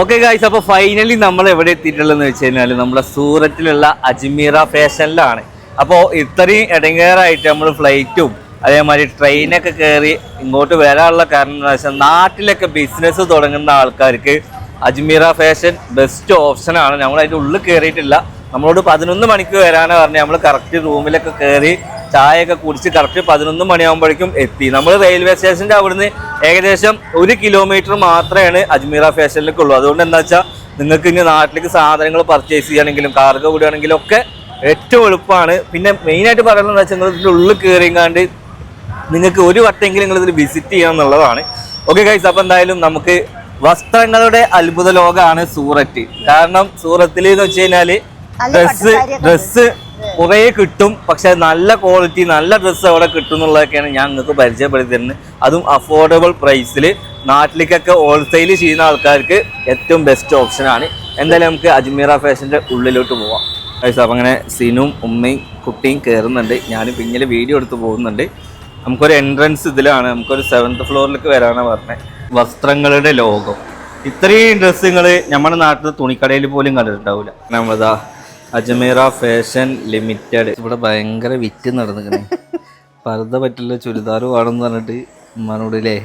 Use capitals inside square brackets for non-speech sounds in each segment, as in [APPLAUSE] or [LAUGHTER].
Okay guys അപ്പോൾ finally നമ്മൾ എവിടെ എത്തിയിട്ടുള്ളതെന്ന് വെച്ച് കഴിഞ്ഞാൽ നമ്മുടെ സൂററ്റിലുള്ള അജ്മീറ ഫാഷനിലാണ് അപ്പോൾ ഇത്രയും ഇടങ്ങേറായിട്ട് നമ്മൾ ഫ്ലൈറ്റും അതേമാതിരി ട്രെയിനൊക്കെ കയറി ഇങ്ങോട്ട് വരാനുള്ള കാരണം എന്താ വെച്ചാൽ നാട്ടിലൊക്കെ ബിസിനസ് തുടങ്ങുന്ന ആൾക്കാർക്ക് അജ്മീറ ഫാഷൻ ബെസ്റ്റ് ഓപ്ഷനാണ് നമ്മൾ അതിന്റെ ഉള്ളിൽ കയറിയിട്ടില്ല നമ്മളോട് പതിനൊന്ന് മണിക്ക് വരാനാണ് പറഞ്ഞാൽ നമ്മൾ കറക്റ്റ് റൂമിലൊക്കെ കയറി ചായയൊക്കെ കുടിച്ച് കറക്റ്റ് പതിനൊന്ന് മണിയാകുമ്പോഴേക്കും എത്തി. നമ്മൾ റെയിൽവേ സ്റ്റേഷന്റെ അവിടുന്ന് ഏകദേശം ഒരു കിലോമീറ്റർ മാത്രമാണ് അജ്മീറ ഫാഷനിലേക്ക് ഉള്ളൂ. അതുകൊണ്ട് എന്താ വെച്ചാൽ നിങ്ങൾക്ക് ഇനി നാട്ടിലേക്ക് സാധനങ്ങൾ പർച്ചേസ് ചെയ്യണമെങ്കിലും കാർഗോ വിടുകയാണെങ്കിലും ഒക്കെ ഏറ്റവും എളുപ്പമാണ്. പിന്നെ മെയിനായിട്ട് പറയുന്നത് എന്താ വെച്ചാൽ നിങ്ങൾ ഉള്ളിൽ കയറിയങ്ങാണ്ട് നിങ്ങൾക്ക് ഒരു വട്ടമെങ്കിലും നിങ്ങൾ ഇതിൽ വിസിറ്റ് ചെയ്യണം എന്നുള്ളതാണ്. ഓക്കെ ഗൈസ് അപ്പം എന്തായാലും നമുക്ക് വസ്ത്രങ്ങളുടെ അത്ഭുത ലോകമാണ് സൂററ്റ്. കാരണം സൂറത്തിൽ എന്ന് വെച്ച് കഴിഞ്ഞാൽ ഡ്രസ്സ് ഡ്രസ്സ് കുറേ കിട്ടും. പക്ഷെ നല്ല ക്വാളിറ്റി നല്ല ഡ്രസ്സ് അവിടെ കിട്ടും എന്നുള്ളതൊക്കെയാണ് ഞാൻ നിങ്ങൾക്ക് പരിചയപ്പെടുത്തി തരുന്നത് അതും അഫോർഡബിൾ പ്രൈസിൽ നാട്ടിലേക്കൊക്കെ ഹോൾസെയിൽ ചെയ്യുന്ന ആൾക്കാർക്ക് ഏറ്റവും ബെസ്റ്റ് ഓപ്ഷനാണ് എന്തായാലും നമുക്ക് അജ്മീറ ഫാഷന്റെ ഉള്ളിലോട്ട് പോവാം. ഗൈസ് അപ്പം അങ്ങനെ സിനും ഉമ്മയും കുട്ടിയും കയറുന്നുണ്ട് ഞാനും പിന്നിൽ വീഡിയോ എടുത്ത് പോകുന്നുണ്ട്. നമുക്കൊരു എൻട്രൻസ് ഇതിലാണ്. നമുക്കൊരു സെവൻത്ത് ഫ്ലോറിലേക്ക് വരാനാണ് പറഞ്ഞത് വസ്ത്രങ്ങളുടെ ലോകം. ഇത്രയും ഡ്രസ്സുകൾ നമ്മുടെ നാട്ടിൽ തുണിക്കടയിൽ പോലും കണ്ടിട്ടുണ്ടാവില്ല നമ്മളിതാ അജ്മീറ ഫാഷൻ ലിമിറ്റഡ് ഇവിടെ ഭയങ്കര വിറ്റ് നടന്നിക്കണേ പരത പറ്റില്ല ചുരിദാർ വേണമെന്ന് പറഞ്ഞിട്ട് ഉമ്മാനോടില്ലേ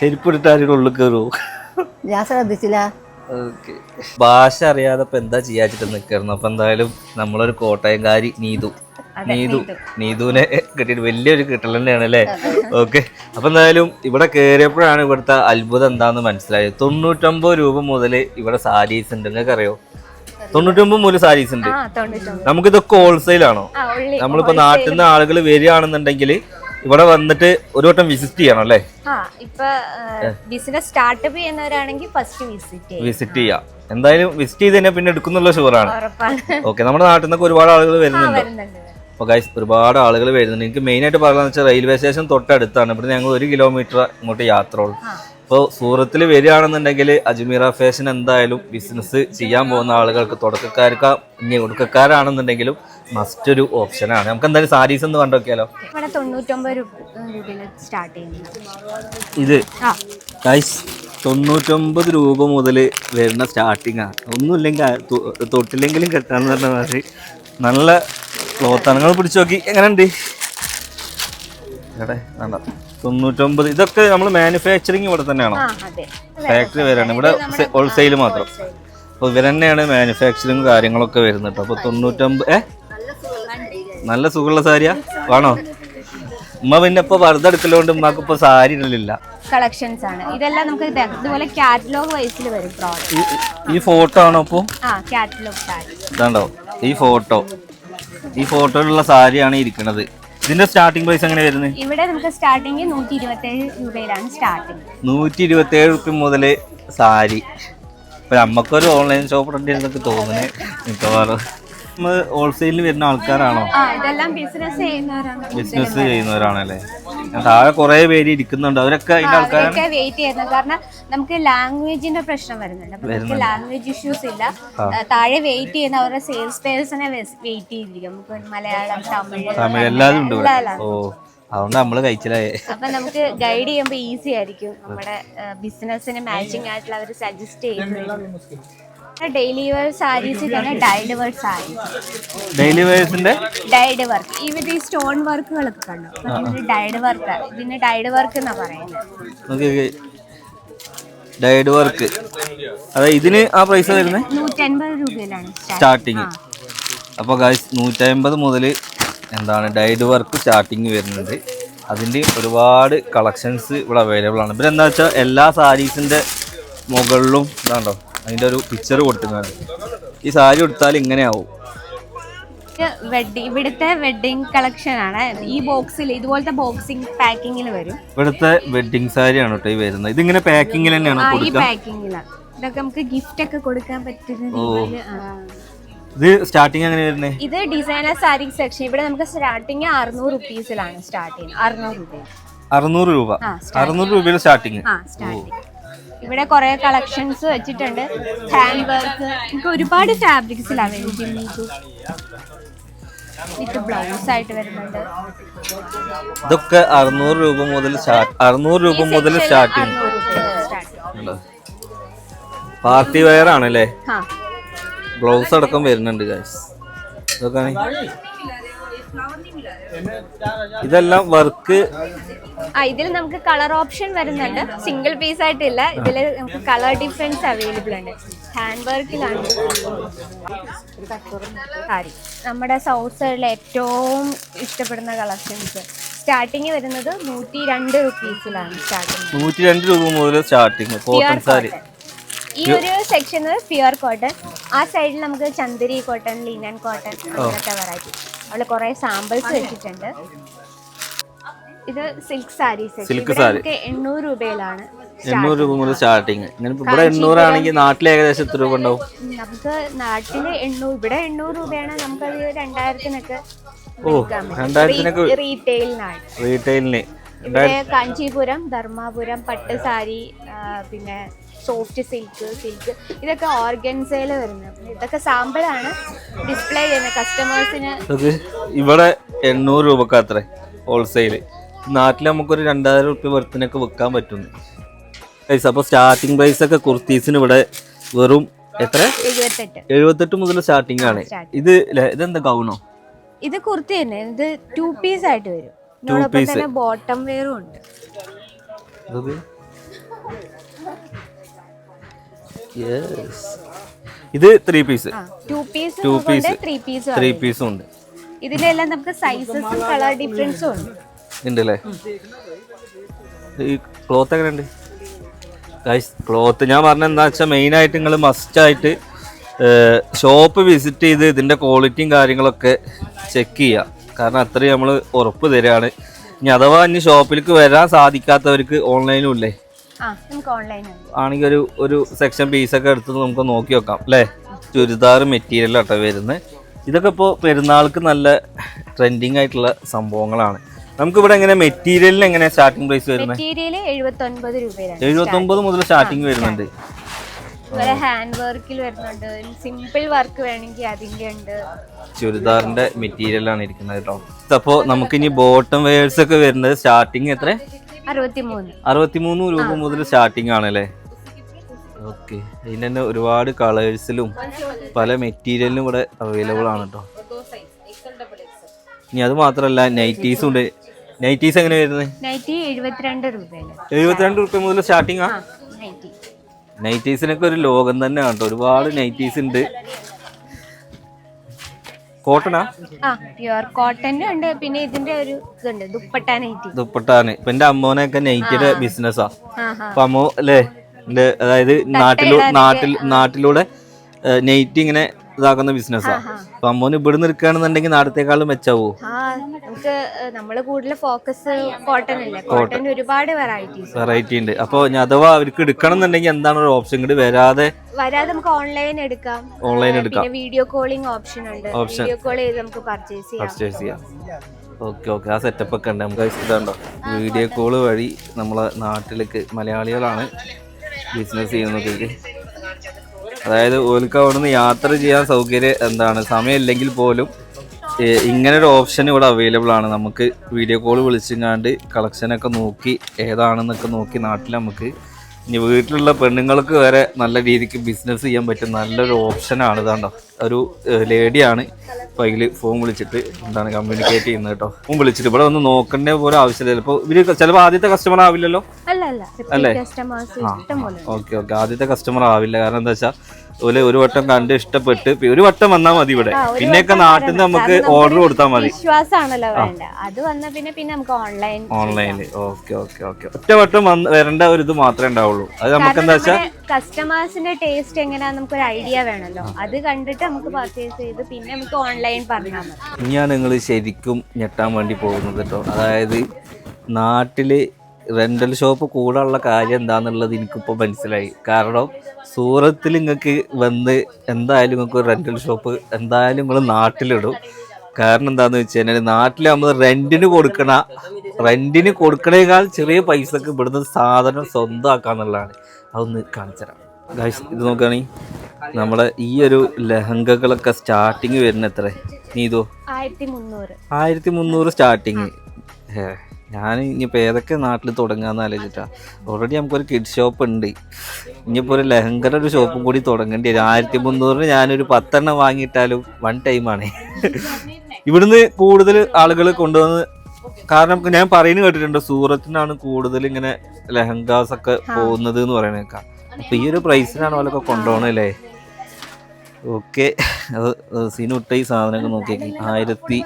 ചെരുപ്പ് ഇട്ടിട്ട് ആരുടെ ഉള്ളിൽ കയറൂ ഞാൻ ശ്രദ്ധിച്ചില്ല. ഓക്കെ. ഭാഷ അറിയാതെ ഇപ്പൊ എന്താ ചെയ്യാച്ചിട്ട് നിൽക്കായിരുന്നു അപ്പൊ എന്തായാലും നമ്മളൊരു കോട്ടയംകാരി നീതു. നീതു നീതുവിനെ കിട്ടിയിട്ട് വലിയൊരു കിട്ടൽ തന്നെയാണ് അല്ലേ? ഓക്കെ. അപ്പൊ എന്തായാലും ഇവിടെ കയറിയപ്പോഴാണ് ഇവിടുത്തെ അത്ഭുതം എന്താന്ന് മനസ്സിലായത്. തൊണ്ണൂറ്റൊമ്പത് രൂപ മുതൽ ഇവിടെ സാരീസ് ഉണ്ട്. നിങ്ങൾക്ക് അറിയോ? തൊണ്ണൂറ്റൊമ്പത് മുതൽ സാരീസ് ഉണ്ട്. നമുക്കിതൊക്കെ ഹോൾസെയിൽ ആണോ? നമ്മളിപ്പോ നാട്ടിൽ നിന്ന് ആളുകൾ വരികയാണെന്നുണ്ടെങ്കിൽ ഇവിടെ വന്നിട്ട് ഒരു വട്ടം വിസിറ്റ് ചെയ്യണം അല്ലേ? ബിസിനസ് സ്റ്റാർട്ടപ്പ് ചെയ്യുന്നവരാണെങ്കിൽ ഫസ്റ്റ് വിസിറ്റ് ചെയ്യും വിസിറ്റ് ചെയ്യാം. എന്തായാലും വിസിറ്റ് ചെയ്ത് പിന്നെ എടുക്കുന്നുള്ള ഷുവറാണ് ഓക്കെ നമ്മുടെ നാട്ടിൽ നിന്നൊക്കെ ഒരുപാട് ആളുകൾ വരുന്നുണ്ട് അപ്പോൾ ഗൈസ് ഒരുപാട് ആളുകൾ വരുന്നുണ്ട്. എനിക്ക് മെയിനായിട്ട് പറയുന്നത് വെച്ചാൽ റെയിൽവേ സ്റ്റേഷൻ തൊട്ടടുത്താണ്. ഇവിടെ ഞങ്ങൾ ഒരു കിലോമീറ്റർ ഇങ്ങോട്ട് യാത്ര ഉള്ളൂ അപ്പോൾ സൂറത്തിൽ വരികയാണെന്നുണ്ടെങ്കിൽ അജ്മീറ ഫാഷൻ എന്തായാലും ബിസിനസ് ചെയ്യാൻ പോകുന്ന ആളുകൾക്ക് തുടക്കക്കാർക്ക് ഇനി ഒടുക്കക്കാരാണെന്നുണ്ടെങ്കിലും മസ്റ്റ് ഒരു ഓപ്ഷനാണ് നമുക്ക് എന്തായാലും സാരീസ് ഒന്ന് കണ്ടോക്കിയാലോ ഇത്? ഗൈസ് തൊണ്ണൂറ്റൊമ്പത് രൂപ മുതൽ വരുന്ന സ്റ്റാർട്ടിങ്ങാണ് ഒന്നുമില്ലെങ്കിൽ തൊട്ടില്ലെങ്കിലും കെട്ടാന്ന് പറഞ്ഞ മാതിരി നല്ല ക്ലോത്താണ് നിങ്ങൾ പിടിച്ചു നോക്കി. എങ്ങനെയുണ്ട്? വേണ്ട. തൊണ്ണൂറ്റൊമ്പത്. ഇതൊക്കെ നമ്മൾ മാനുഫാക്ചറിങ് ഇവിടെ തന്നെയാണോ? ഫാക്ടറി വരാണ് ഇവിടെ ഹോൾസെയിൽ മാത്രം. അപ്പോൾ ഇവർ തന്നെയാണ് മാനുഫാക്ചറിങ് കാര്യങ്ങളൊക്കെ വരുന്നത്. കേട്ടോ അപ്പോൾ തൊണ്ണൂറ്റൊമ്പത് ഏ? നല്ല സുഖമുള്ള സാരിയാ? വേണോ ഉമ്മ പിന്നെ ഇപ്പൊ വെറുതെ എടുക്കലോണ്ട് ഉമ്മക്ക് ഇപ്പൊ സാരി ഇടലില്ല. കളക്ഷൻസ് ആണ്. ഇതെല്ലാം നമുക്ക് ഇത് ഇതുപോലെ കാറ്റലോഗ് വൈസിൽ വരും ഈ- ഫോട്ടോ ആണോ അപ്പോൾ ആ കാറ്റലോഗ് ഇതാണ്ടോ? ഈ ഫോട്ടോ ഈ ഫോട്ടോയിലുള്ള സാരിയാണ് ഇരിക്കുന്നത് ഇതിന്റെ സ്റ്റാർട്ടിംഗ് പ്രൈസ് എങ്ങനെ വരുന്നത്? ഇവിടെ നമുക്ക് സ്റ്റാർട്ടിംഗ് നൂറ്റി ഇരുപത്തേഴ് രൂപയിലാണ് സ്റ്റാർട്ടിംഗ് നൂറ്റി ഇരുപത്തി ഏഴ് റുപ്യ മുതൽ സാരി. ഇപ്പൊ നമുക്കൊരു ഓൺലൈൻ ഷോപ്പ് ഉണ്ട് എന്നൊക്കെ തോന്നുന്നത് മിക്കവാറും. നമ്മൾ ഹോൾസെയിലിൽ വരുന്ന ആൾക്കാരാണോ? ബിസിനസ് ചെയ്യുന്നവരാണ്. ബിസിനസ് ചെയ്യുന്നവരാണല്ലേ? താഴെ കുറെ പേര് ഇരിക്കുന്നുണ്ട്. അവരൊക്കെ അതിന്റെ ആൾക്കാരാണ് അവരൊക്കെ വെയിറ്റ് ചെയ്യുന്നത് കാരണം നമുക്ക് ലാംഗ്വേജിന്റെ പ്രശ്നം വരുന്നുണ്ട്. അപ്പൊ നമുക്ക് ലാംഗ്വേജ് ഇഷ്യൂസ് ഇല്ല. താഴെ വെയിറ്റ് ചെയ്യുന്ന അവരുടെ സെയിൽസ് പേഴ്സണെ വെയിറ്റ് ചെയ്തിരിക്കും. നമുക്ക് മലയാളം തമിഴ് തമിഴ് എല്ലാവരും ഉണ്ട് ഓ അതുകൊണ്ട് നമ്മൾ കഴിച്ചില്ലായേ അപ്പൊ നമുക്ക് ഗൈഡ് ചെയ്യുമ്പോൾ ഈസി ആയിരിക്കും. നമ്മുടെ ബിസിനസിന് മാച്ചിങ് ആയിട്ടുള്ള അവർ സജസ്റ്റ് ചെയ്തു ഡെയിലി വെയർ സാരീസ് തന്നെ ഡൈഡ് വർക്ക് സാരീസ് ഡെയിലി വേഴ്സിന്റെ ഡൈഡ് വർക്ക് ഇവിടെ ഈ സ്റ്റോൺ വർക്കുകളൊക്കെ കണ്ടോ? ഡൈഡ് വർക്ക് ഇതിന് ഡൈഡ് വർക്ക് എന്നാ പറയുന്നത്? ഡൈഡ് വർക്ക് അതെ ഇതിന് ആ പ്രൈസ് വരുന്നത് നൂറ്റൻപത് രൂപയിലാണ് സ്റ്റാർട്ട് സ്റ്റാർട്ടിങ് അപ്പോൾ ഗായ്സ് നൂറ്റമ്പത് മുതൽ എന്താണ് ഡൈഡ് വർക്ക് സ്റ്റാർട്ടിങ് വരുന്നുണ്ട് അതിന്റെ ഒരുപാട് കളക്ഷൻസ് ഇവിടെ അവൈലബിൾ ആണ്. പിന്നെ എന്താ വെച്ചാൽ എല്ലാ സാരീസിന്റെ മുകളിലും ഇതാണ്ടോ? അതിന്റെ ഒരു പിക്ചർ കൊടുത്തിട്ടുണ്ട്. ഈ സാരി കൊടുത്താൽ ഇങ്ങനെയാവും. വെഡിങ് ഇവിടുത്തെ വെഡിങ് കളക്ഷൻ ആണ്. ഈ ബോക്സിൽ ഇതുപോലത്തെ ബോക്സിംഗ് പാക്കിങ്ങിൽ വരും. ഇവിടുത്തെ വെഡ്ഡിങ് സാരിയാണ് കേട്ടോ ഈ വരുന്നത്. ഇതിങ്ങനെ പാക്കിങ്ങിൽ തന്നെയാണ് ആ ഈ കൊടുക്കുക പാക്കിങ്ങിലാണ് ഇതൊക്കെ നമുക്ക് ഗിഫ്റ്റ് ഒക്കെ കൊടുക്കാൻ പറ്റുന്ന രീതിയിൽ ഇത് സ്റ്റാർട്ടിങ് എങ്ങനെ വരുന്നത് ഇത് ഡിസൈനർ സാരി സെക്ഷൻ ഇവിടെ നമുക്ക് സ്റ്റാർട്ടിങ് അറുന്നൂറ് റുപ്പീസിലാണ് സ്റ്റാർട്ട് ചെയ്യുന്നത് അറുന്നൂറ് രൂപ. അറുന്നൂറ് രൂപ. ആ, അറുന്നൂറ് രൂപയിൽ സ്റ്റാർട്ടിങ് ആ സ്റ്റാർട്ടിങ് ഇവിടെ കുറെ കളക്ഷൻസ് വെച്ചിട്ടുണ്ട്. ഹാൻഡ് വർക്ക് നമുക്ക് ഒരുപാട് ഫാബ്രിക്സിലാണ് ജിമ്മിക്ക് വിത്ത് ബ്ലൗസ് ആയിട്ട് വരുന്നുണ്ട്. ഇതൊക്കെ അറുന്നൂറ് രൂപ മുതൽ അറുന്നൂറ് രൂപ മുതൽ സ്റ്റാർട്ടിങ് പാർട്ടി വെയർ ആണല്ലേ? ആ ബ്ലൗസ് അടക്കം വരുന്നുണ്ട് ഗൈസ് ഇതൊക്കെയാണ് ഇതെല്ലാം വർക്ക്. ആ ഇതിൽ നമുക്ക് കളർ ഓപ്ഷൻ വരുന്നുണ്ട്. സിംഗിൾ പീസ് ആയിട്ടില്ല. ഇതിൽ നമുക്ക് കളർ ഡിഫറൻസ് അവൈലബിൾ ഉണ്ട്. ഹാൻഡ് വർക്കിലാണ്. സാരി. നമ്മുടെ സൗത്ത് സൈഡിലെ ഏറ്റവും ഇഷ്ടപ്പെടുന്ന കളക്ഷൻസ് സ്റ്റാർട്ടിങ് വരുന്നത് നൂറ്റി രണ്ട് റുപ്പീസിലാണ് സ്റ്റാർട്ടിങ്. നൂറ്റി രണ്ട് രൂപ മുതൽ സ്റ്റാർട്ടിങ് കോട്ടൺ സാരി. ഈ ഒരു സെക്ഷൻ പ്യുവർ കോട്ടൺ ആ സൈഡിൽ നമുക്ക് ചന്ദരി കോട്ടൺ ലിനൻ കോട്ടൺ അങ്ങനത്തെ വെറൈറ്റി അവിടെ കുറെ സാമ്പിൾസ് വെച്ചിട്ടുണ്ട്. ഇത് സിൽക്ക് സാരീസ് സിൽക്ക് സാരി എണ്ണൂറ് രൂപയിലാണ് എണ്ണൂറ് രൂപ മുതൽ സ്റ്റാർട്ടിങ് ഇങ്ങനെ ഇപ്പൊ ഇവിടെ എണ്ണൂറാണെങ്കിൽ നാട്ടിൽ ഏകദേശം എത്ര രൂപ ഉണ്ടാവും? നമുക്ക് നാട്ടിൽ എണ്ണൂറ് ഇവിടെ എണ്ണൂറ് രൂപയാണ്. നമുക്കത് രണ്ടായിരത്തിനൊക്കെ ഓ രണ്ടായിരത്തിനൊക്കെ റീറ്റെയിലിനാണ് റീറ്റെയിലിന് ഇവിടെ കാഞ്ചീപുരം ധർമാപുരം പട്ട് സാരി പിന്നെ സോഫ്റ്റ് സിൽക്ക് സിൽക്ക്. ഇതൊക്കെ ഓർഗൻസയിൽ വരുന്നത്. ഇതൊക്കെ സാമ്പിളാണ് ഡിസ്പ്ലേ ചെയ്യുന്നത്. കസ്റ്റമേഴ്സിന് ഇവിടെ എണ്ണൂറ് രൂപക്ക് അത്ര ഹോൾസെയിൽ നാട്ടിൽ നമുക്കൊരു രണ്ടായിരം റുപ്യ വെറുത്തിനൊക്കെ വെക്കാൻ പറ്റുന്നു. പ്രൈസ് അപ്പോൾ സ്റ്റാർട്ടിംഗ് പ്രൈസ് ഒക്കെ കുർത്തീസിന് ഇവിടെ വെറും എത്ര? എഴുപത്തെട്ട്. മുതൽ സ്റ്റാർട്ടിംഗ് ആണ്. ഇത് ഇതെന്താ ഗൗണോ ഇത് കുർത്തി തന്നെ. ഇത് ടു പീസ് ആയിട്ട് വരും. ബോട്ടം വെയറും ഉണ്ട്. ഇത് ഇത് three piece two piece. Three piece പീസും ഉണ്ട് ഇതിലെല്ലാം നമുക്ക് സൈസസും കളർ ഡിഫറൻസും ഉണ്ട് ഉണ്ട്. അല്ലേ ഈ ക്ലോത്ത് എങ്ങനെ ഉണ്ട് ക്ലോത്ത് ഞാൻ പറഞ്ഞ എന്താ വെച്ചാൽ മെയിനായിട്ട് നിങ്ങൾ മസ്റ്റായിട്ട് ഷോപ്പ് വിസിറ്റ് ചെയ്ത് ഇതിന്റെ ക്വാളിറ്റിയും കാര്യങ്ങളൊക്കെ ചെക്ക് ചെയ്യുക കാരണം അത്രയും നമ്മൾ ഉറപ്പ് തരികയാണ് ഇനി അഥവാ ഇനി ഷോപ്പിലേക്ക് വരാൻ സാധിക്കാത്തവർക്ക് ഓൺലൈനും ഇല്ലേ? ആണെങ്കിൽ ഒരു ഒരു സെക്ഷൻ പീസ് ഒക്കെ എടുത്ത് നമുക്ക് നോക്കി വെക്കാം അല്ലേ? ചുരിദാർ മെറ്റീരിയൽ ആട്ടോ വരുന്നത് ഇതൊക്കെ ഇപ്പോൾ പെരുന്നാൾക്ക് നല്ല ട്രെൻഡിങ് ആയിട്ടുള്ള സംഭവങ്ങളാണ്. നമുക്ക് ഇവിടെ എങ്ങനെ മെറ്റീരിയലിന് എങ്ങനെ സ്റ്റാർട്ടിംഗ് പ്രൈസ് വരുന്നത് മെറ്റീരിയൽ എഴുപത്തി ഒമ്പത് മുതൽ സ്റ്റാർട്ടിങ് വരുന്നുണ്ട്. ഹാൻഡ് വർക്കിൽ വരുന്നുണ്ട്. സിമ്പിൾ വർക്ക് വേണമെങ്കിൽ അതിന്റെ ഉണ്ട്. ചുരിദാറിന്റെ മെറ്റീരിയലാണ് ഇരിക്കുന്നത് കേട്ടോ. അപ്പോൾ നമുക്കിനി ബോട്ടം വെയേഴ്സ് ഒക്കെ വരുന്നത് സ്റ്റാർട്ടിങ് എത്ര അറുപത്തിമൂന്ന്. രൂപ മുതൽ സ്റ്റാർട്ടിംഗ് ആണല്ലേ? ഓക്കെ ഇതിന് തന്നെ ഒരുപാട് കളേഴ്സിലും പല മെറ്റീരിയലിനും ഇവിടെ അവൈലബിൾ ആണ് കേട്ടോ ഇനി അത് മാത്രമല്ല നൈറ്റീസും ഉണ്ട്. നൈറ്റീസ് എങ്ങനെ വരുന്നത്? എഴുപത്തിരണ്ട് രൂപ മുതൽ സ്റ്റാർട്ടിംഗ് ആ? ആ നൈറ്റി നൈറ്റീസിനൊക്കെ ഒരു ലോകം തന്നെ കേട്ടോ ഒരുപാട് നൈറ്റീസ് ഉണ്ട്. കോട്ടണാ ആ? പ്യുവർ കോട്ടന്റെ ഉണ്ട്. പിന്നെ ഇതിന്റെ ഒരു ഇതുണ്ട് ദുപ്പട്ട നൈറ്റി. ദുപ്പട്ടാണ്. ഇപ്പൊ എന്റെ അമ്മോനൊക്കെ നെയ്റ്റിയുടെ ബിസിനസ്സാ. അപ്പൊ അമ്മോ അല്ലേ അതായത് നാട്ടിലൂ നാട്ടിൽ നാട്ടിലൂടെ നെയ്റ്റ് ഇങ്ങനെ ഇതാക്കുന്ന ബിസിനസ്സാണ് അപ്പൊ അമ്മോന് ഇവിടെ നിൽക്കുകയാണെന്നുണ്ടെങ്കിൽ നാടത്തേക്കാളും മെച്ചാവോ. നമുക്ക് നമ്മൾ കൂടുതൽ ഫോക്കസ് കോട്ടൺ അല്ലേ? കോട്ടൺ ഒരുപാട് വെറൈറ്റീസ് വെറൈറ്റി ഉണ്ട്. അപ്പൊ അഥവാ അവർക്ക് എടുക്കണം എന്നുണ്ടെങ്കിൽ എന്താണ് ഒരു ഓപ്ഷൻ കൂടി വരാതെ വരാതെ നമുക്ക് ഓൺലൈൻ എടുക്കാം. ഓൺലൈൻ എടുക്കാം. വീഡിയോ കോളിംഗ് ഓപ്ഷൻ ഉണ്ട്. വീഡിയോ കോൾ ചെയ്ത് നമുക്ക് പർച്ചേസ് ചെയ്യാം. പർച്ചേസ് ചെയ്യാം. ഓക്കെ ഓക്കെ ആ സെറ്റപ്പ് ഒക്കെ ഉണ്ട്. നമുക്ക് ഇതുണ്ടോ വീഡിയോ കോൾ വഴി നമ്മളെ നാട്ടിലേക്ക് മലയാളികളാണ് ബിസിനസ് ചെയ്യുന്നത്. അതായത് ഓൽക്ക് അവിടുന്ന് യാത്ര ചെയ്യാൻ സൗകര്യം എന്താണ്? സമയമില്ലെങ്കിൽ പോലും ഇങ്ങനൊരു ഓപ്ഷൻ ഇവിടെ അവൈലബിൾ ആണ്. നമുക്ക് വീഡിയോ കോൾ വിളിച്ചിങ്ങാണ്ട് കളക്ഷനൊക്കെ നോക്കി ഏതാണെന്നൊക്കെ നോക്കി നാട്ടിൽ നമുക്ക് ഇനി വീട്ടിലുള്ള പെണ്ണുങ്ങൾക്ക് വരെ നല്ല രീതിക്ക് ബിസിനസ് ചെയ്യാൻ പറ്റും നല്ലൊരു ഓപ്ഷനാണ് ഇതാണ്ടോ ഒരു ലേഡിയാണ് അപ്പോൾ അതിൽ ഫോൺ വിളിച്ചിട്ട് എന്താണ് കമ്മ്യൂണിക്കേറ്റ് ചെയ്യുന്നത് കേട്ടോ ഫോൺ വിളിച്ചിട്ട് ഇവിടെ ഒന്ന് നോക്കേണ്ട പോലെ ആവശ്യമില്ല. ചിലപ്പോൾ ഇവർ ചിലപ്പോൾ ആദ്യത്തെ കസ്റ്റമർ ആവില്ലല്ലോ? അല്ലേ ഓക്കെ ഓക്കെ. ആദ്യത്തെ കസ്റ്റമർ ആവില്ല. കാരണം എന്താ വെച്ചാൽ അതുപോലെ ഒരു വട്ടം കണ്ട് ഇഷ്ടപ്പെട്ട് ഒരു വട്ടം വന്നാൽ മതി ഇവിടെ. പിന്നെയൊക്കെ നാട്ടിൽ നിന്ന് നമുക്ക് ഓർഡർ കൊടുത്താൽ മതി. വിശ്വാസമാണല്ലോ അത് വന്ന പിന്നെ പിന്നെ നമുക്ക് ഓൺലൈൻ ഓൺലൈനിൽ ഓക്കെ ഓക്കെ ഓക്കെ. ഒറ്റ വട്ടം വന്ന് വരേണ്ട ഒരു ഇത് മാത്രമേ ഉണ്ടാവുള്ളൂ. അത് നമുക്ക് എന്താ വെച്ചാൽ കസ്റ്റമേഴ്സിന്റെ ടേസ്റ്റ് എങ്ങനെയാ? നമുക്ക് ഒരു ഐഡിയ വേണമല്ലോ അത് കണ്ടിട്ട് നമുക്ക് പർച്ചേസ് ചെയ്ത് പിന്നെ നമുക്ക് ഓൺലൈൻ പറഞ്ഞാൽ മതി. ഞാൻ നിങ്ങൾ ശരിക്കും ഞെട്ടാൻ വേണ്ടി പോകുന്നത് കേട്ടോ. അതായത് നാട്ടിൽ റെന്റൽ ഷോപ്പ് കൂടാനുള്ള കാര്യം എന്താണെന്നുള്ളത് എനിക്കിപ്പോൾ മനസ്സിലായി. കാരണം സൂറത്തിൽ നിങ്ങൾക്ക് വന്ന് എന്തായാലും നിങ്ങൾക്ക് റെന്റൽ ഷോപ്പ് എന്തായാലും നിങ്ങൾ നാട്ടിലിടും. കാരണം എന്താണെന്ന് വെച്ച് കഴിഞ്ഞാൽ നാട്ടിൽ നമ്മൾ റെന്റിന് കൊടുക്കണ റെന്റിന് കൊടുക്കണേക്കാൾ ചെറിയ പൈസക്ക് ഇവിടുന്ന് സാധനം സ്വന്തമാക്കാന്നുള്ളതാണ്. അതൊന്ന് കാണിച്ചു തരാം ഇത് നോക്കുകയാണെങ്കിൽ നമ്മുടെ ഈ ഒരു ലഹങ്കകളൊക്കെ സ്റ്റാർട്ടിങ് വരുന്ന എത്ര? നീതോ ആയിരത്തി മുന്നൂറ് സ്റ്റാർട്ടിങ് ഞാൻ ഇനിയിപ്പോൾ ഏതൊക്കെ നാട്ടിൽ തുടങ്ങാന്ന് ആലോചിച്ചിട്ടാ. ഓൾറെഡി നമുക്കൊരു കിഡ് ഷോപ്പ് ഉണ്ട്. ഇനിയിപ്പോൾ ഒരു ലഹങ്കര ഒരു ഷോപ്പും കൂടി തുടങ്ങേണ്ടി വരും. ആയിരത്തി മുന്നൂറിന് ഞാനൊരു പത്തെണ്ണം വാങ്ങിയിട്ടാലും വൺ ടൈമാണ് ഇവിടുന്ന് കൂടുതൽ ആളുകൾ കൊണ്ടുവന്ന് കാരണം ഞാൻ പറയുന്നത് കേട്ടിട്ടുണ്ട്? സൂറത്തിനാണ് കൂടുതൽ ഇങ്ങനെ ലഹങ്കാസ് ഒക്കെ പോകുന്നത് എന്ന് പറയണേക്കാം അപ്പൊ ഈ ഒരു പ്രൈസിനാണ് അവരൊക്കെ കൊണ്ടുപോകണല്ലേ ഓക്കെ. അത് സീനുട്ട ഈ സാധനമൊക്കെ നോക്കിയേക്ക്. ആയിരത്തി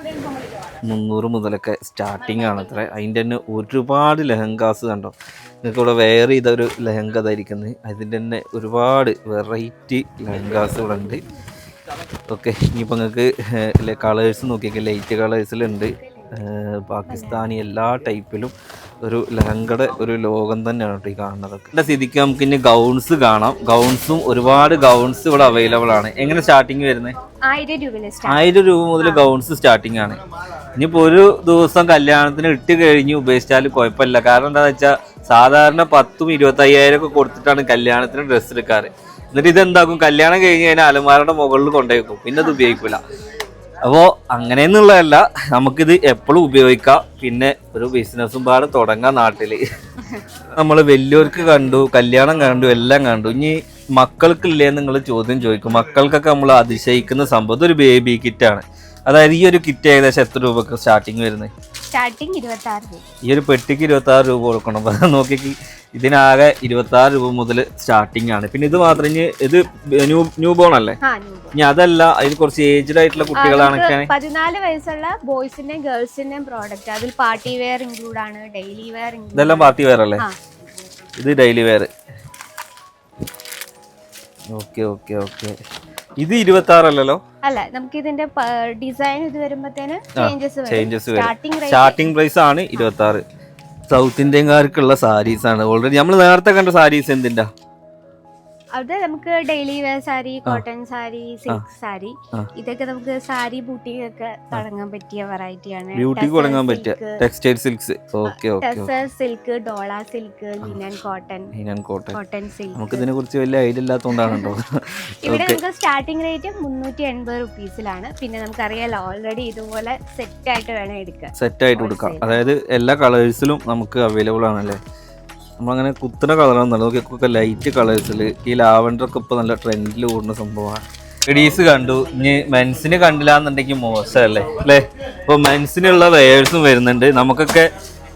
മുന്നൂറ് മുതലൊക്കെ സ്റ്റാർട്ടിങ് ആണ് അത്ര. അതിന്റെ തന്നെ ഒരുപാട് ലെഹങ്കാസ് കണ്ടോ? നിങ്ങൾക്ക് ഇവിടെ വേറെ ചെയ്തൊരു ലെഹങ്ക ധരിക്കുന്നത് അതിന്റെ തന്നെ ഒരുപാട് വെറൈറ്റി ലെഹങ്കാസ് ഇവിടെ ഉണ്ട്. ഓക്കെ. ഇനിയിപ്പോൾ നിങ്ങൾക്ക് കളേഴ്സ് നോക്കിയൊക്കെ. ലൈറ്റ് കളേഴ്സിലുണ്ട് പാകിസ്ഥാനി എല്ലാ ടൈപ്പിലും ഒരു ലഹങ്കയുടെ ഒരു ലോകം തന്നെയാണ് കേട്ടോ ഈ കാണുന്നതൊക്കെ. എന്റെ സ്ഥിതിക്ക് നമുക്ക് ഇനി ഗൗൺസ് കാണാം. ഗൗൺസും ഒരുപാട് ഗൗൺസ് ഇവിടെ അവൈലബിൾ ആണ്. എങ്ങനെ സ്റ്റാർട്ടിങ് വരുന്നത് ആയിരം രൂപ മുതൽ ഗൗൺസ് സ്റ്റാർട്ടിങ് ആണ്. ഇനിയിപ്പോൾ ഒരു ദിവസം കല്യാണത്തിന് ഇട്ട് കഴിഞ്ഞ് ഉപേക്ഷിച്ചാൽ കുഴപ്പമില്ല. കാരണം എന്താണെന്ന് വെച്ചാൽ സാധാരണ പത്തും ഇരുപത്തയ്യായിരം ഒക്കെ കൊടുത്തിട്ടാണ് കല്യാണത്തിന് ഡ്രസ്സ് എടുക്കാറ്. എന്നിട്ട് ഇതെന്താക്കും? കല്യാണം കഴിഞ്ഞ് കഴിഞ്ഞാൽ അലമാരയുടെ മുകളിൽ കൊണ്ടുപോയിക്കും പിന്നെ അത് ഉപയോഗിക്കില്ല അപ്പോൾ അങ്ങനെയെന്നുള്ളതല്ല നമുക്കിത് എപ്പോഴും ഉപയോഗിക്കാം. പിന്നെ ഒരു ബിസിനസ്സും പാടെ തുടങ്ങാം നാട്ടിൽ [LAUGHS] നമ്മൾ വലിയവർക്ക് കണ്ടു കല്യാണം കണ്ടു എല്ലാം കണ്ടു. ഇനി മക്കൾക്കില്ലേ നിങ്ങൾ ചോദ്യം ചോദിക്കും. മക്കൾക്കൊക്കെ നമ്മൾ അതിശയിക്കുന്ന സംഭവം. ഒരു ബേബി കിറ്റാണ് അതായത് ഈ ഒരു കിറ്റ് ഏകദേശം എത്ര രൂപക്ക് സ്റ്റാർട്ടിങ് വരുന്നത്? സ്റ്റാർട്ടിങ് ഇരുപത്തി ആറ് രൂപ. ഈ ഒരു പെട്ടിക്ക് ഇരുപത്തി ആറ് രൂപ കൊടുക്കണം. അപ്പൊ നോക്കി ഇതിനാകെ ഇരുപത്തി ആറ് രൂപ മുതൽ സ്റ്റാർട്ടിങ് ആണ്. പിന്നെ ഇത് മാത്രം ഇനി ഇത് ന്യൂ ന്യൂ ബോൺ അല്ലേ? ആ ഇനി അതല്ല അതിൽ കുറച്ച് ഏജ്ഡ് ആയിട്ടുള്ള കുട്ടികളാണൊക്കെ പതിനാല് വയസ്സുള്ള ബോയ്സിന്റെയും ഗേൾസിന്റെയും പ്രോഡക്റ്റ് അതിൽ പാർട്ടി വെയർ ഇൻക്ലൂഡ് ആണ് ഡെയിലി വെയർ ഇൻക്ലൂഡ് ഇതെല്ലാം പാർട്ടി വെയർ അല്ലേ? ആ. ഇത് daily wear okay okay okay ഇത് ഇരുപത്തി ആറല്ലോ അല്ല നമുക്ക് ഇതിന്റെ ഡിസൈൻ ഇത് വരുമ്പോഴത്തേന് ചേഞ്ചസ് വരും. സ്റ്റാർട്ടിംഗ് പ്രൈസ് ആണ് ഇരുപത്തി ആറ് സൗത്ത് ഇന്ത്യൻകാർക്കുള്ള സാരീസ് ആണ്. ഓൾറെഡി നമ്മൾ നേരത്തെ കണ്ട സാരീസ് എന്തിന്റെ? അത് നമുക്ക് daily wear sari cotton sari silk sari ഇതൊക്കെ നമുക്ക് സാരി ബൂട്ടി ഒക്കെ തുടങ്ങാൻ പറ്റിയ വെറൈറ്റി ആണ്. ബ്യൂട്ടി തുടങ്ങാൻ പറ്റിയ textile silks okay okay silk Dola silk linen cotton linen cotton cotton silk നമുക്ക് ഇതിനെ കുറിച്ച് വലിയ ഐഡിയ ഇല്ലാത്തതുകൊണ്ടാണ് കേട്ടോ [LAUGHS] ഇവിടെ നമുക്ക് സ്റ്റാർട്ടിംഗ് റേറ്റ് മുന്നൂറ്റി എൺപത് റുപ്പീസിലാണ് പിന്നെ നമുക്കറിയാലോ ഓൾറെഡി ഇതുപോലെ സെറ്റ് ആയിട്ട് വേണം എടുക്കാൻ. സെറ്റ് ആയിട്ട് എടുക്കാം അതായത് എല്ലാ കളേഴ്സിലും നമുക്ക് അവൈലബിൾ ആണല്ലേ? നമ്മളങ്ങനെ കുത്തുന്ന കളറൊന്നുമല്ല നോക്കിയൊക്കെ ലൈറ്റ് കളേഴ്സിൽ ഈ ലാവൻഡർ ഒക്കെ ഇപ്പോൾ നല്ല ട്രെൻഡിൽ കൂടുന്ന സംഭവമാണ്. ലേഡീസ് കണ്ടു. ഇനി മെൻസിന് കണ്ടില്ല എന്നുണ്ടെങ്കിൽ മോശമല്ലേ? അല്ലേ? ഇപ്പോൾ മെൻസിനുള്ള വെയേഴ്സും വരുന്നുണ്ട്. നമുക്കൊക്കെ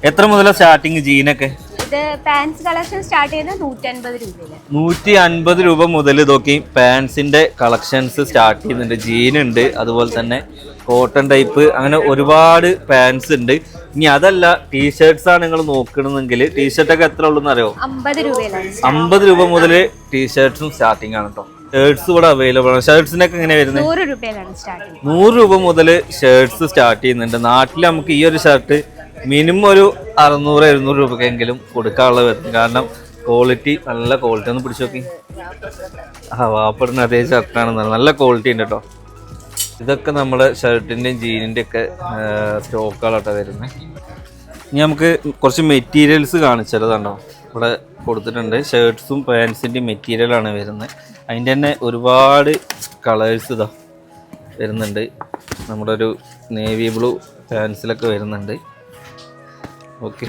എത്ര മുതലാണ് സ്റ്റാർട്ടിങ് ജീനൊക്കെ? ഇത് പാൻസ് കളക്ഷൻ സ്റ്റാർട്ട് ചെയ്യുന്നത് നൂറ്റൻപത് രൂപയിൽ. നൂറ്റി അൻപത് രൂപ മുതൽ നോക്കി പാൻസിന്റെ കളക്ഷൻസ് സ്റ്റാർട്ട് ചെയ്യുന്നുണ്ട്. ജീൻ ഉണ്ട് അതുപോലെ തന്നെ കോട്ടൺ ടൈപ്പ് അങ്ങനെ ഒരുപാട് പാൻസ് ഉണ്ട്. ഇനി അതല്ല ടീഷർട്സ് ആണ് നിങ്ങൾ നോക്കണമെങ്കിൽ ടീഷർട്ട് ഒക്കെ എത്ര ഉള്ളൂ അറിയോ? അമ്പത് രൂപയിലാണ് അമ്പത് രൂപ മുതൽ ടീഷർട്സും സ്റ്റാർട്ടിംഗ് ആണ് കേട്ടോ ഷർട്സ് ഇവിടെ അവൈലബിൾ ആണ്. ഷർട്സിനൊക്കെ എങ്ങനെ വരുന്നത് നൂറ് രൂപയിലാണ് നൂറ് രൂപ മുതൽ ഷർട്സ് സ്റ്റാർട്ട് ചെയ്യുന്നുണ്ട്. നാട്ടിൽ നമുക്ക് ഈ ഒരു ഷർട്ട് മിനിമം ഒരു അറുന്നൂറ് എഴുന്നൂറ് രൂപക്കെങ്കിലും കൊടുക്കാനുള്ള വരുന്നത് കാരണം ക്വാളിറ്റി നല്ല ക്വാളിറ്റി ഒന്ന് പിടിച്ചു നോക്കി. ആ വാപ്പടുന്ന അതേ ഷർട്ടാണ് നല്ല ക്വാളിറ്റി ഉണ്ട് കേട്ടോ ഇതൊക്കെ നമ്മുടെ ഷർട്ടിന്റെയും ജീനിന്റെ ഒക്കെ സ്റ്റോക്കുകളാട്ടോ വരുന്നത് ഇനി നമുക്ക് കുറച്ച് മെറ്റീരിയൽസ് കാണിച്ചതാണ്ടോ ഇവിടെ കൊടുത്തിട്ടുണ്ട്. ഷർട്ട്സും പാൻസിന്റെയും മെറ്റീരിയലാണ് വരുന്നത്. അതിന്റെ തന്നെ ഒരുപാട് കളേഴ്സ് ഇതാ വരുന്നുണ്ട്. നമ്മുടെ ഒരു നേവി ബ്ലൂ പാൻസിലൊക്കെ വരുന്നുണ്ട്. ഓക്കെ.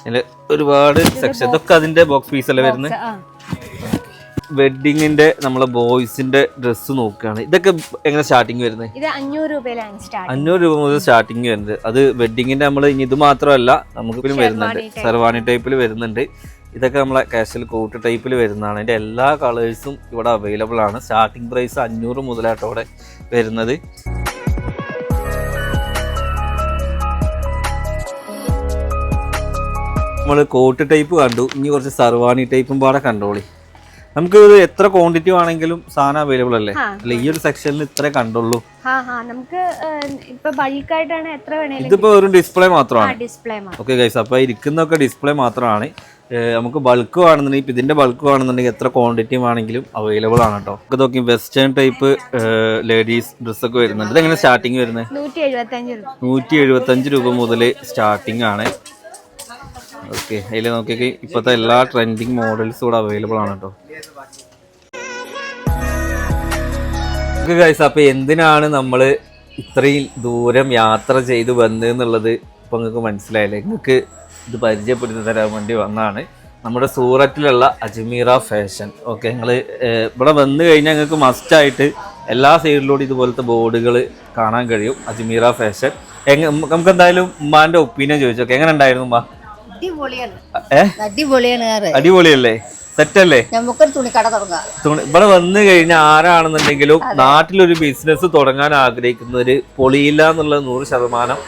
അതിൽ ഒരുപാട് സെക്ഷൻ ഇതൊക്കെ അതിന്റെ ബോക്സ് പീസല്ലേ വരുന്നത് ആ. വെഡിങ്ങിന്റെ നമ്മളെ ബോയ്സിന്റെ ഡ്രസ്സ് നോക്കുകയാണ്. ഇതൊക്കെ എങ്ങനെ സ്റ്റാർട്ടിങ് വരുന്നത് ഇത് അഞ്ഞൂറ് രൂപയിലാണ് സ്റ്റാർട്ട് അഞ്ഞൂറ് രൂപ മുതൽ സ്റ്റാർട്ടിങ് വരുന്നത്. അത് വെഡിങ്ങിന്റെ നമ്മൾ ഇനി ഇത് മാത്രമല്ല നമുക്ക് പിന്നെ വരുന്നുണ്ട്. സർവാണി ടൈപ്പിൽ വരുന്നുണ്ട്. ഇതൊക്കെ നമ്മളെ കാഷ്വൽ കോട്ട് ടൈപ്പിൽ വരുന്നതാണ്. അതിന്റെ എല്ലാ കളേഴ്സും ഇവിടെ അവൈലബിൾ ആണ്. സ്റ്റാർട്ടിംഗ് പ്രൈസ് അഞ്ഞൂറ് മുതലായിട്ട് അവിടെ വരുന്നത്. നമ്മൾ കോട്ട് ടൈപ്പ് കണ്ടു. ഇനി കുറച്ച് സർവാണി ടൈപ്പും പാടെ കണ്ടോളി. നമുക്ക് എത്ര ക്വാണ്ടിറ്റി വേണമെങ്കിലും സാധനം അവൈലബിൾ അല്ലേ. അല്ല ഈ ഒരു സെക്ഷനിൽ ഇത്ര കണ്ടുള്ളൂ. നമുക്ക് ഇപ്പൊ ബൾക്കായിട്ടാണ് എത്ര വേണേലും ഇതിപ്പോ ഒരു ഡിസ്പ്ലേ മാത്രമാണ്. ഡിസ്പ്ലേ ഓക്കെ ഗൈസ് അപ്പോൾ ഇരിക്കുന്നൊക്കെ ഡിസ്പ്ലേ മാത്രമാണ്. നമുക്ക് ബൾക്ക് വേണമെന്നുണ്ടെങ്കിൽ ഇപ്പം ഇതിന്റെ ബൾക്ക് വേണമെന്നുണ്ടെങ്കിൽ എത്ര ക്വാണ്ടിറ്റി ആണെങ്കിലും അവൈലബിൾ ആണ് കേട്ടോ നമുക്ക് നോക്കി വെസ്റ്റേൺ ടൈപ്പ് ലേഡീസ് ഡ്രസ്സൊക്കെ വരുന്നുണ്ട്. ഇതെങ്ങനെ സ്റ്റാർട്ടിങ് വരുന്നത്? നൂറ്റി എഴുപത്തഞ്ച് രൂപ. മുതൽ സ്റ്റാർട്ടിങ് ആണ്. ഓക്കെ അതിൽ നോക്കിയൊക്കെ ഇപ്പോഴത്തെ എല്ലാ ട്രെൻഡിങ് മോഡൽസും കൂടെ അവൈലബിൾ ആണ് കേട്ടോ. ഗൈസ് അപ്പോൾ എന്തിനാണ് നമ്മൾ ഇത്രയും ദൂരം യാത്ര ചെയ്ത് വന്നതെന്നുള്ളത് ഇപ്പം നിങ്ങൾക്ക് മനസ്സിലായില്ലേ? നിങ്ങൾക്ക് ഇത് പരിചയപ്പെടുത്തി തരാൻ വേണ്ടി വന്നതാണ്. നമ്മുടെ സൂററ്റിലുള്ള അജ്മീറ ഫാഷൻ ഓക്കെ നിങ്ങൾ ഇവിടെ വന്നു കഴിഞ്ഞാൽ നിങ്ങൾക്ക് മസ്റ്റായിട്ട് എല്ലാ സൈഡിലൂടെ ഇതുപോലത്തെ ബോർഡുകൾ കാണാൻ കഴിയും. അജ്മീറ ഫാഷൻ എങ്ങ നമുക്ക് എന്തായാലും ഉമ്മാന്റെ ഒപ്പീനിയൻ ചോദിച്ചോക്കെ. എങ്ങനെ ഉണ്ടായിരുന്നു ഉമ്മ? അടിപൊളിയല്ലേ? സെറ്റല്ലേ? നമുക്കൊരു തുണിക്കട തുടങ്ങാം. തുണി- ഇവിടെ വന്നു കഴിഞ്ഞാൽ ആരാണെന്നുണ്ടെങ്കിലും നാട്ടിലൊരു ബിസിനസ് തുടങ്ങാൻ ആഗ്രഹിക്കുന്നവര് പൊളിയില്ല എന്നുള്ളത് നൂറ് ശതമാനം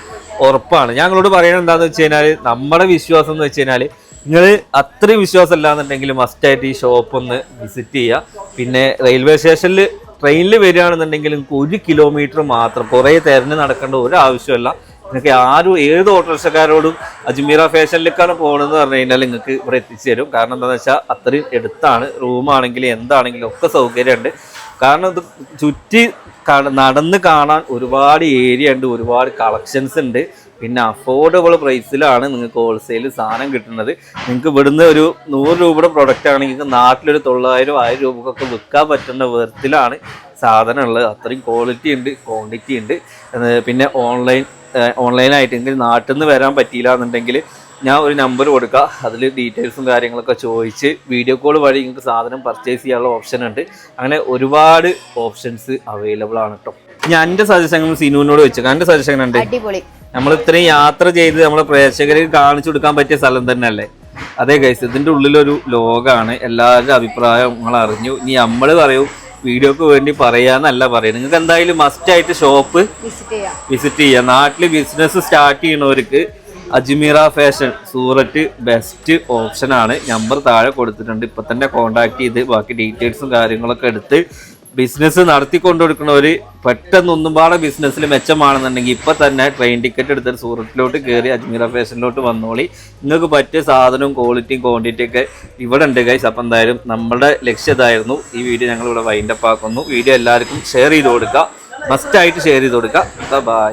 ഉറപ്പാണ്. ഞങ്ങളോട് പറയുന്നത് എന്താന്ന് വെച്ച് കഴിഞ്ഞാൽ നമ്മുടെ വിശ്വാസം എന്ന് വെച്ച് കഴിഞ്ഞാൽ നിങ്ങൾ അത്രയും വിശ്വാസം ഇല്ലാന്നുണ്ടെങ്കിൽ മസ്റ്റായിട്ട് ഈ ഷോപ്പ് ഒന്ന് വിസിറ്റ് ചെയ്യുക. പിന്നെ റെയിൽവേ സ്റ്റേഷനിൽ ട്രെയിനിൽ വരികയാണെന്നുണ്ടെങ്കിൽ നിങ്ങൾക്ക് ഒരു കിലോമീറ്റർ മാത്രം കുറേ തിരഞ്ഞ് നടക്കേണ്ട ഒരു ആവശ്യമില്ല നിങ്ങൾക്ക് ആരും ഏത് ഓട്ടോറിക്ഷക്കാരോടും അജ്മീറ ഫാഷനിലേക്കാണ് പോകണമെന്ന് പറഞ്ഞു കഴിഞ്ഞാൽ നിങ്ങൾക്ക് ഇവിടെ എത്തിച്ചു തരും. കാരണം എന്താണെന്ന് വെച്ചാൽ അത്രയും എടുത്താണ് റൂമാണെങ്കിലും എന്താണെങ്കിലും ഒക്കെ സൗകര്യമുണ്ട് കാരണം ഇത് ചുറ്റി നടന്ന് കാണാൻ ഒരുപാട് ഏരിയ ഉണ്ട് ഒരുപാട് കളക്ഷൻസ് ഉണ്ട്. പിന്നെ അഫോർഡബിൾ പ്രൈസിലാണ് നിങ്ങൾക്ക് ഹോൾസെയിൽ സാധനം കിട്ടുന്നത്. നിങ്ങൾക്ക് ഇവിടുന്ന് ഒരു നൂറ് രൂപയുടെ പ്രൊഡക്റ്റ് ആണെങ്കിൽ നാട്ടിലൊരു തൊള്ളായിരം ആയിരം രൂപക്കൊക്കെ വിൽക്കാൻ പറ്റുന്ന വിധത്തിലാണ് സാധനം ഉള്ളത് അത്രയും ക്വാളിറ്റി ഉണ്ട് ക്വാണ്ടിറ്റി ഉണ്ട്. പിന്നെ ഓൺലൈൻ ഓൺലൈനായിട്ട് നിങ്ങൾക്ക് നാട്ടിൽ നിന്ന് വരാൻ പറ്റിയില്ല എന്നുണ്ടെങ്കിൽ ഞാൻ ഒരു നമ്പർ കൊടുക്കുക അതിൽ ഡീറ്റെയിൽസും കാര്യങ്ങളൊക്കെ ചോദിച്ച് വീഡിയോ കോൾ വഴി നിങ്ങൾക്ക് സാധനം പർച്ചേസ് ചെയ്യാനുള്ള ഓപ്ഷൻ ഉണ്ട്. അങ്ങനെ ഒരുപാട് ഓപ്ഷൻസ് അവൈലബിൾ ആണ് കേട്ടോ ഞാൻ എന്റെ സജഷൻ സിനുവിനോട് വെച്ചു എന്റെ സജഷൻ ഉണ്ട് നമ്മൾ ഇത്രയും യാത്ര ചെയ്ത് നമ്മളെ പ്രേക്ഷകരെ കാണിച്ചു കൊടുക്കാൻ പറ്റിയ സ്ഥലം തന്നെയല്ലേ? അതേ ഗൈസ് ഇതിന്റെ ഉള്ളിലൊരു ലോകമാണ് എല്ലാവരുടെ അഭിപ്രായം നിങ്ങൾ അറിഞ്ഞു. ഇനി നമ്മൾ പറയൂ വീഡിയോക്ക് വേണ്ടി പറയാന്നല്ല പറയുന്നത്. നിങ്ങൾക്ക് എന്തായാലും മസ്റ്റ് ആയിട്ട് ഷോപ്പ് വിസിറ്റ് ചെയ്യാം. നാട്ടിൽ ബിസിനസ് സ്റ്റാർട്ട് ചെയ്യുന്നവർക്ക് അജ്മീറ ഫാഷൻ സൂററ്റ് ബെസ്റ്റ് ഓപ്ഷനാണ് ആണ്. നമ്പർ താഴെ കൊടുത്തിട്ടുണ്ട്. ഇപ്പൊ തന്നെ കോണ്ടാക്ട് ചെയ്ത് ബാക്കി ഡീറ്റെയിൽസും കാര്യങ്ങളൊക്കെ എടുത്ത് ബിസിനസ് നടത്തിക്കൊണ്ടു പെട്ടെന്ന് ഒന്നും പാടെ ബിസിനസ്സിൽ മെച്ചമാണെന്നുണ്ടെങ്കിൽ ഇപ്പൊ തന്നെ ട്രെയിൻ ടിക്കറ്റ് എടുത്തിട്ട് സൂററ്റിലോട്ട് കയറി അജ്മീർ ഫാഷനിലോട്ട് വന്നോളി. നിങ്ങൾക്ക് പറ്റിയ സാധനവും ക്വാളിറ്റിയും ക്വാണ്ടിറ്റിയും ഒക്കെ ഇവിടെ ഉണ്ട് ഗൈസ് അപ്പം എന്തായാലും നമ്മുടെ ലക്ഷ്യം ഇതായിരുന്നു. ഈ വീഡിയോ ഞങ്ങൾ ഇവിടെ വൈൻഡപ്പ് ആക്കുന്നു. വീഡിയോ എല്ലാവർക്കും ഷെയർ ചെയ്ത് കൊടുക്കുക. മസ്റ്റായിട്ട് ഷെയർ ചെയ്ത് കൊടുക്കുക. ബൈ